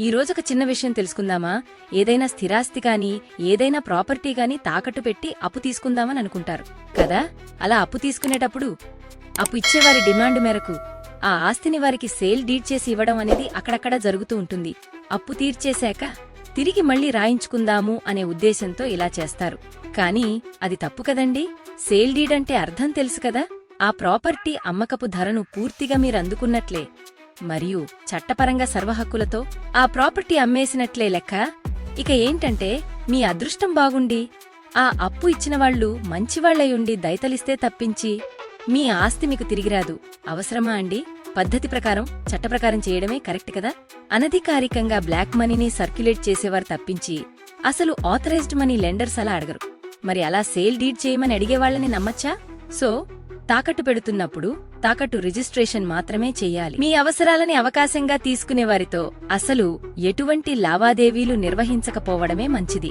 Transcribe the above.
ఈ రోజు ఒక చిన్న విషయం తెలుసుకుందామా? ఏదైనా స్థిరాస్తి గాని ఏదైనా ప్రాపర్టీ గాని తాకట్టు పెట్టి అప్పు తీసుకుందామని అనుకుంటారు. కదా? అలా అప్పు తీసుకునేటప్పుడు అప్పు ఇచ్చేవారి డిమాండ్ మేరకు ఆ ఆస్తిని వారికి సేల్ డీడ్ చేసి ఇవ్వడం అనేది అక్కడక్కడ జరుగుతూ ఉంటుంది. అప్పు తీర్చేశాక తిరిగి మళ్ళీ రాయించుకుందాము అనే ఉద్దేశంతో ఇలా చేస్తారు. కానీ అది తప్పు కదండి? సేల్ డీడ్ అంటే అర్థం తెలుసు కదా? ఆ ప్రాపర్టీ అమ్మకపు ధరను పూర్తిగా మీరు అందుకున్నట్లే మరియు చట్టపరంగా సర్వహక్కులతో ఆ ప్రాపర్టీ అమ్మేసినట్లే లెక్క. ఇక ఏంటంటే మీ అదృష్టం బాగుండి ఆ అప్పు ఇచ్చిన వాళ్ళు మంచివాళ్ళయుండి దయతలిస్తే తప్పించి మీ ఆస్తి మీకు తిరిగిరాదు. అవసరమా అండి? పద్ధతి ప్రకారం చట్టప్రకారం చేయడమే కరెక్ట్ కదా? అనధికారికంగా బ్లాక్ మనీని సర్క్యులేట్ చేసేవారు తప్పించి అసలు ఆథరైజ్డ్ మనీ లెండర్స్ అలా అడగరు. మరి అలా సేల్ డీడ్ చేయమని అడిగేవాళ్ళని నమ్మచ్చా? సో తాకట్టు పెడుతున్నప్పుడు తాకట్టు రిజిస్ట్రేషన్ మాత్రమే చేయాలి. మీ అవసరాలని అవకాశంగా తీసుకునే వారితో అసలు ఎటువంటి లావాదేవీలు నిర్వహించకపోవడమే మంచిది.